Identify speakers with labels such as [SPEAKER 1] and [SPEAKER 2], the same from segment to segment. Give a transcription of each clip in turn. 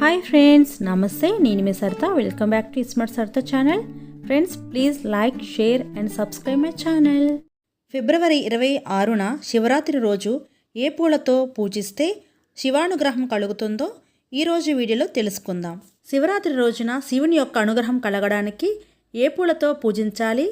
[SPEAKER 1] Hi friends నమస్తే నేను మీ Saritha. Welcome back to smart Saritha channel friends please like share and subscribe my channel ఫిబ్రవరి ఇరవై ఆరున శివరాత్రి రోజు ఏ పూలతో పూజిస్తే శివానుగ్రహం కలుగుతుందో ఈరోజు వీడియోలో తెలుసుకుందాం. శివరాత్రి రోజున శివుని యొక్క అనుగ్రహం కలగడానికి ఏ పూలతో పూజించాలి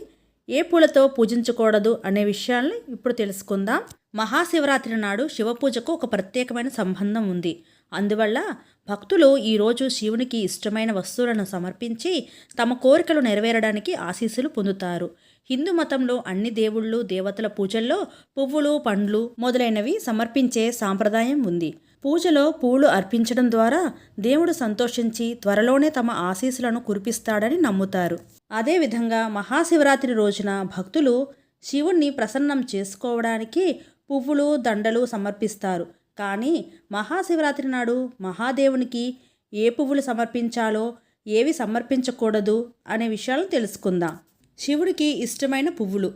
[SPEAKER 1] ఏ పూలతో పూజించకూడదు అనే విషయాల్ని ఇప్పుడు తెలుసుకుందాం. మహాశివరాత్రి నాడు శివపూజకు ఒక ప్రత్యేకమైన సంబంధం ఉంది. అందువల్ల భక్తులు ఈరోజు శివునికి ఇష్టమైన వస్తువులను సమర్పించి తమ కోరికలు నెరవేరడానికి ఆశీస్సులు పొందుతారు. హిందూ మతంలో అన్ని దేవుళ్ళు దేవతల పూజల్లో పువ్వులు పండ్లు మొదలైనవి సమర్పించే సాంప్రదాయం ఉంది. పూజలో పూలు అర్పించడం ద్వారా దేవుడు సంతోషించి త్వరలోనే తమ ఆశీస్సులను కురిపిస్తాడని నమ్ముతారు. అదేవిధంగా మహాశివరాత్రి రోజున భక్తులు శివుణ్ణి ప్రసన్నం చేసుకోవడానికి పువ్వులు దండలు సమర్పిస్తారు. కానీ మహాశివరాత్రి నాడు మహాదేవునికి ఏ పువ్వులు సమర్పించాలో ఏవి సమర్పించకూడదు అనే విషయాలను తెలుసుకుందాం. శివుడికి ఇష్టమైన పువ్వులు.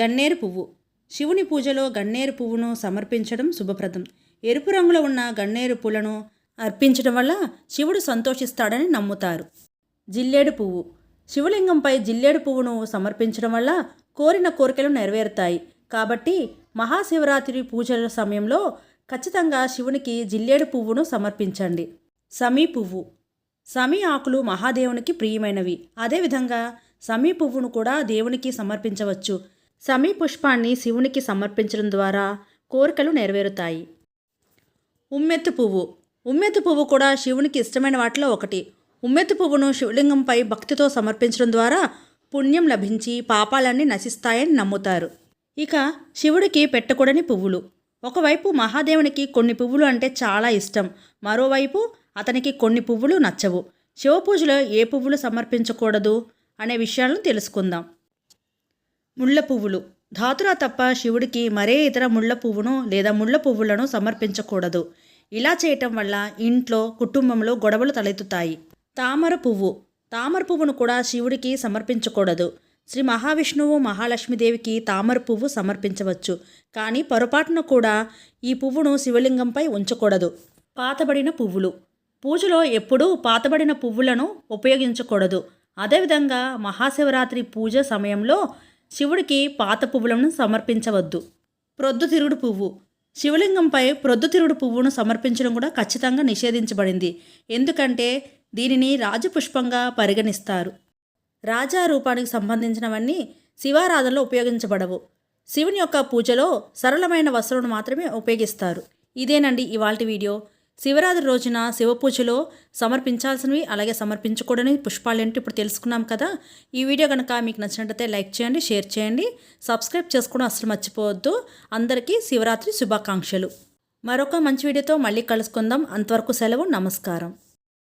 [SPEAKER 1] గన్నేరు పువ్వు. శివుని పూజలో గన్నేరు పువ్వును సమర్పించడం శుభప్రదం. ఎరుపు రంగులో ఉన్న గన్నేరు పూలను అర్పించడం వల్ల శివుడు సంతోషిస్తాడని నమ్ముతారు. జిల్లేడు పువ్వు. శివలింగంపై జిల్లేడు పువ్వును సమర్పించడం వల్ల కోరిన కోరికలు నెరవేరుతాయి. కాబట్టి మహాశివరాత్రి పూజల సమయంలో ఖచ్చితంగా శివునికి జిల్లేడు పువ్వును సమర్పించండి. సమీ పువ్వు. సమీ ఆకులు మహాదేవునికి ప్రియమైనవి. అదేవిధంగా సమీ పువ్వును కూడా దేవునికి సమర్పించవచ్చు. సమీ పుష్పాన్ని శివునికి సమర్పించడం ద్వారా కోరికలు నెరవేరుతాయి. ఉమ్మెత్తు పువ్వు. ఉమ్మెత్తు పువ్వు కూడా శివునికి ఇష్టమైన వాటిలో ఒకటి. ఉమ్మెత్తు పువ్వును శివలింగంపై భక్తితో సమర్పించడం ద్వారా పుణ్యం లభించి పాపాలన్నీ నశిస్తాయని నమ్ముతారు. ఇక శివుడికి పెట్టకూడని పువ్వులు. ఒకవైపు మహాదేవునికి కొన్ని పువ్వులు అంటే చాలా ఇష్టం మరోవైపు అతనికి కొన్ని పువ్వులు నచ్చవు. శివపూజలో ఏ పువ్వులు సమర్పించకూడదు అనే విషయాలను తెలుసుకుందాం. ముళ్ళ పువ్వులు. ధాతురా తప్ప శివుడికి మరే ఇతర ముళ్ళ పువ్వును లేదా ముళ్ళ పువ్వులను సమర్పించకూడదు. ఇలా చేయటం వల్ల ఇంట్లో కుటుంబంలో గొడవలు తలెత్తుతాయి. తామర పువ్వు. తామర పువ్వును కూడా శివుడికి సమర్పించకూడదు. శ్రీ మహావిష్ణువు మహాలక్ష్మీదేవికి తామర పువ్వు సమర్పించవచ్చు. కానీ పొరపాటున కూడా ఈ పువ్వును శివలింగంపై ఉంచకూడదు. పాతబడిన పువ్వులు. పూజలో ఎప్పుడూ పాతబడిన పువ్వులను ఉపయోగించకూడదు. అదేవిధంగా మహాశివరాత్రి పూజ సమయంలో శివుడికి పాత పువ్వులను సమర్పించవద్దు. ప్రొద్దుతిరుగుడు పువ్వు. శివలింగంపై ప్రొద్దుతిరుగుడు పువ్వును సమర్పించడం కూడా ఖచ్చితంగా నిషేధించబడింది. ఎందుకంటే దీనిని రాజపుష్పంగా పరిగణిస్తారు. రాజా రూపానికి సంబంధించినవన్నీ శివారాధనలో ఉపయోగించబడవు. శివుని యొక్క పూజలో సరళమైన వస్త్రమును మాత్రమే ఉపయోగిస్తారు. ఇదేనండి ఇవాల్టి వీడియో. శివరాత్రి రోజున శివ పూజలో సమర్పించాల్సినవి అలాగే సమర్పించకూడని పుష్పాలు ఏంటి ఇప్పుడు తెలుసుకున్నాం కదా. ఈ వీడియో కనుక మీకు నచ్చినట్లయితే లైక్ చేయండి షేర్ చేయండి సబ్స్క్రైబ్ చేసుకోవడం అసలు మర్చిపోవద్దు. అందరికీ శివరాత్రి శుభాకాంక్షలు. మరొక మంచి వీడియోతో మళ్ళీ కలుసుకుందాం. అంతవరకు సెలవు నమస్కారం.